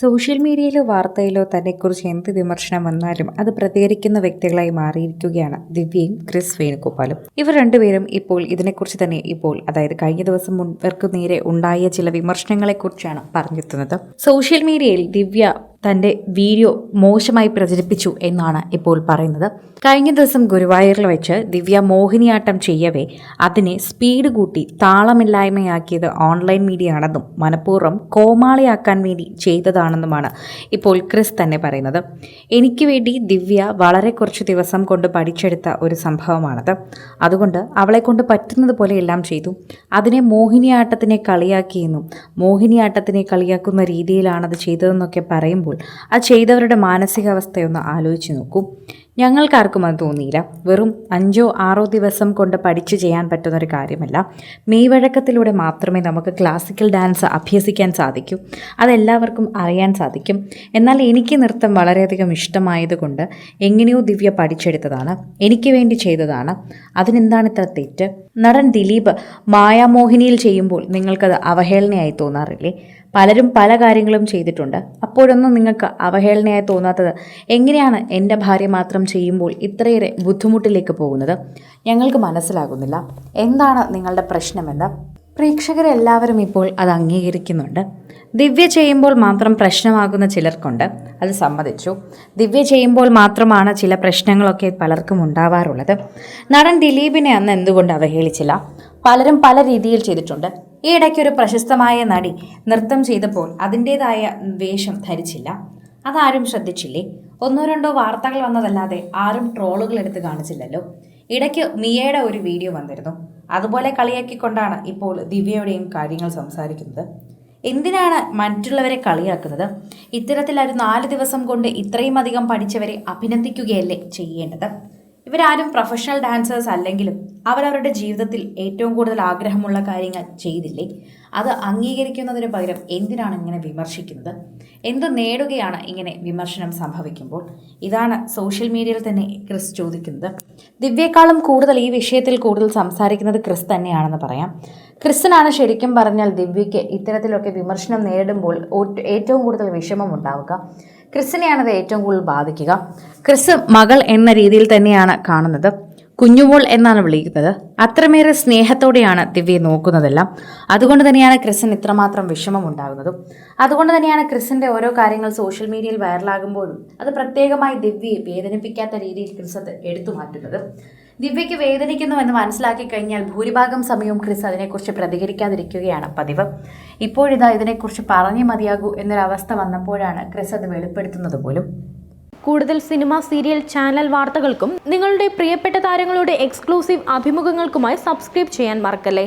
Social മീഡിയയിലോ വാർത്തയിലോ തന്നെക്കുറിച്ച് എന്ത് വിമർശനം വന്നാലും അത് പ്രതികരിക്കുന്ന വ്യക്തികളായി മാറിയിരിക്കുകയാണ് ദിവ്യയും ക്രിസ് വേണുഗോപാലും. ഇവർ രണ്ടുപേരും ഇപ്പോൾ ഇതിനെക്കുറിച്ച് തന്നെ ഇപ്പോൾ അതായത് കഴിഞ്ഞ ദിവസം മുൻപർക്ക് നേരെ ഉണ്ടായ ചില വിമർശനങ്ങളെക്കുറിച്ചാണ് പറഞ്ഞെത്തുന്നത്. സോഷ്യൽ മീഡിയയിൽ ദിവ്യ തന്റെ വീഡിയോ മോശമായി പ്രചരിപ്പിച്ചു എന്നാണ് ഇപ്പോൾ പറയുന്നത്. കഴിഞ്ഞ ദിവസം ഗുരുവായൂരിൽ വെച്ച് ദിവ്യ മോഹിനിയാട്ടം ചെയ്യവേ അതിനെ സ്പീഡ് കൂട്ടി താളമില്ലായ്മയാക്കിയത് ഓൺലൈൻ മീഡിയ ആണെന്നും മനഃപൂർവം കോമാളിയാക്കാൻ വേണ്ടി ചെയ്തതാണെന്നുമാണ് ഇപ്പോൾ ക്രിസ് തന്നെ പറയുന്നത്. എനിക്ക് വേണ്ടി ദിവ്യ വളരെ കുറച്ച് ദിവസം കൊണ്ട് പഠിച്ചെടുത്ത ഒരു സംഭവമാണത്. അതുകൊണ്ട് അവളെ കൊണ്ട് പറ്റുന്നത് പോലെ എല്ലാം ചെയ്തു. അതിനെ മോഹിനിയാട്ടത്തിനെ കളിയാക്കിയെന്നും മോഹിനിയാട്ടത്തിനെ കളിയാക്കുന്ന രീതിയിലാണത് ചെയ്തതെന്നൊക്കെ പറയുമ്പോൾ അത് ചെയ്തവരുടെ മാനസികാവസ്ഥയൊന്ന് ആലോചിച്ച് നോക്കൂ. ഞങ്ങൾക്കാർക്കും അത് തോന്നിയില്ല. വെറും അഞ്ചോ ആറോ ദിവസം കൊണ്ട് പഠിച്ചു ചെയ്യാൻ പറ്റുന്നൊരു കാര്യമല്ല. മെയ്വഴക്കത്തിലൂടെ മാത്രമേ നമുക്ക് ക്ലാസിക്കൽ ഡാൻസ് അഭ്യസിക്കാൻ സാധിക്കൂ. അതെല്ലാവർക്കും അറിയാൻ സാധിക്കും. എന്നാൽ എനിക്ക് നൃത്തം വളരെയധികം ഇഷ്ടമായതുകൊണ്ട് എങ്ങനെയോ ദിവ്യ പഠിച്ചെടുത്തതാണ്. എനിക്ക് വേണ്ടി ചെയ്തതാണ്. അതിനെന്താണ് ഇത്ര തെറ്റ്? നടൻ ദിലീപ് മായാമോഹിനിയിൽ ചെയ്യുമ്പോൾ നിങ്ങൾക്കത് അവഹേളനയായി തോന്നാറില്ലേ? പലരും പല കാര്യങ്ങളും ചെയ്തിട്ടുണ്ട്. അപ്പോഴൊന്നും നിങ്ങൾക്ക് അവഹേളനയായി തോന്നാത്തത് എങ്ങനെയാണ് എന്റെ ഭാര്യ മാത്രം ചെയ്യുമ്പോൾ ഇത്രയേറെ ബുദ്ധിമുട്ടിലേക്ക് പോകുന്നത് ഞങ്ങൾക്ക് മനസ്സിലാകുന്നില്ല. എന്താണ് നിങ്ങളുടെ പ്രശ്നമെന്ന്? പ്രേക്ഷകരെല്ലാവരും ഇപ്പോൾ അത് അംഗീകരിക്കുന്നുണ്ട്. ദിവ്യ ചെയ്യുമ്പോൾ മാത്രം പ്രശ്നമാകുന്ന ചിലർക്കുണ്ട്. അത് സമ്മതിച്ചു. ദിവ്യ ചെയ്യുമ്പോൾ മാത്രമാണ് ചില പ്രശ്നങ്ങളൊക്കെ പലർക്കും ഉണ്ടാവാറുള്ളത്. നടൻ ദിലീപിനെ അന്ന് എന്തുകൊണ്ട് അവഹേളിച്ചില്ല? പലരും പല രീതിയിൽ ചെയ്തിട്ടുണ്ട്. ഈ ഇടയ്ക്ക് ഒരു പ്രശസ്തമായ നടി നൃത്തം ചെയ്തപ്പോൾ അതിന്റേതായ വേഷം ധരിച്ചില്ല. അതാരും ശ്രദ്ധിച്ചില്ലേ? ഒന്നോ രണ്ടോ വാർത്തകൾ വന്നതല്ലാതെ ആരും ട്രോളുകൾ എടുത്ത് കാണിച്ചില്ലല്ലോ. ഇടയ്ക്ക് മിയയുടെ ഒരു വീഡിയോ വന്നിരുന്നു. അതുപോലെ കളിയാക്കിക്കൊണ്ടാണ് ഇപ്പോൾ ദിവ്യയുടെയും കാര്യങ്ങൾ സംസാരിക്കുന്നത്. എന്തിനാണ് മറ്റുള്ളവരെ കളിയാക്കുന്നത്? ഇത്തരത്തിൽ ഒരു നാല് ദിവസം കൊണ്ട് ഇത്രയും അധികം പഠിച്ചവരെ അഭിനന്ദിക്കുകയല്ലേ ചെയ്യേണ്ടത്? ഇവരാരും പ്രൊഫഷണൽ ഡാൻസേഴ്സ് അല്ലെങ്കിലും അവരവരുടെ ജീവിതത്തിൽ ഏറ്റവും കൂടുതൽ ആഗ്രഹമുള്ള കാര്യങ്ങൾ ചെയ്തില്ലേ? അത് അംഗീകരിക്കുന്നതിന് പകരം എന്തിനാണ് ഇങ്ങനെ വിമർശിക്കുന്നത്? എന്ത് നേടുകയാണ് ഇങ്ങനെ വിമർശനം സംഭവിക്കുമ്പോൾ? ഇതാണ് സോഷ്യൽ മീഡിയയിൽ തന്നെ ക്രിസ് ചോദിക്കുന്നത്. ദിവ്യേക്കാളും കൂടുതൽ ഈ വിഷയത്തിൽ കൂടുതൽ സംസാരിക്കുന്നത് ക്രിസ് തന്നെയാണെന്ന് പറയാം. ക്രിസ്തനാണ് ശരിക്കും പറഞ്ഞാൽ ദിവ്യയ്ക്ക് ഇത്തരത്തിലൊക്കെ വിമർശനം നേരിടുമ്പോൾ ഏറ്റവും കൂടുതൽ വിഷമം ഉണ്ടാവുക. ക്രിസ്റ്റിനെയാണത് ഏറ്റവും കൂടുതൽ ബാധിക്കുക. ക്രിസ് മകൾ എന്ന രീതിയിൽ തന്നെയാണ് കാണുന്നത്. കുഞ്ഞുമോൾ എന്നാണ് വിളിക്കുന്നത്. അത്രമേറെ സ്നേഹത്തോടെയാണ് ദിവ്യ നോക്കുന്നതെല്ലാം. അതുകൊണ്ട് തന്നെയാണ് ക്രിസ്സൻ ഇത്രമാത്രം വിഷമം ഉണ്ടാകുന്നതും. അതുകൊണ്ട് തന്നെയാണ് ക്രിസിന്റെ ഓരോ കാര്യങ്ങൾ സോഷ്യൽ മീഡിയയിൽ വൈറലാകുമ്പോഴും അത് പ്രത്യേകമായി ദിവ്യയെ വേദനിപ്പിക്കാത്ത രീതിയിൽ ക്രിസ് എടുത്തു മാറ്റുന്നത്. ദിവ്യയ്ക്ക് വേദനിക്കുന്നു എന്ന് മനസ്സിലാക്കി കഴിഞ്ഞാൽ ഭൂരിഭാഗം സമയവും ക്രിസ് അതിനെക്കുറിച്ച് പ്രതികരിക്കാതിരിക്കുകയാണ് പതിവ്. ഇപ്പോഴിതാ ഇതിനെക്കുറിച്ച് പറഞ്ഞേ മതിയാകൂ എന്നൊരവസ്ഥ വന്നപ്പോഴാണ് ക്രിസ് അത് വെളിപ്പെടുത്തുന്നത് പോലും. കൂടുതൽ സിനിമ സീരിയൽ ചാനൽ വാർത്തകൾക്കും നിങ്ങളുടെ പ്രിയപ്പെട്ട താരങ്ങളുടെ എക്സ്ക്ലൂസീവ് അഭിമുഖങ്ങൾക്കുമായി സബ്സ്ക്രൈബ് ചെയ്യാൻ മറക്കല്ലേ?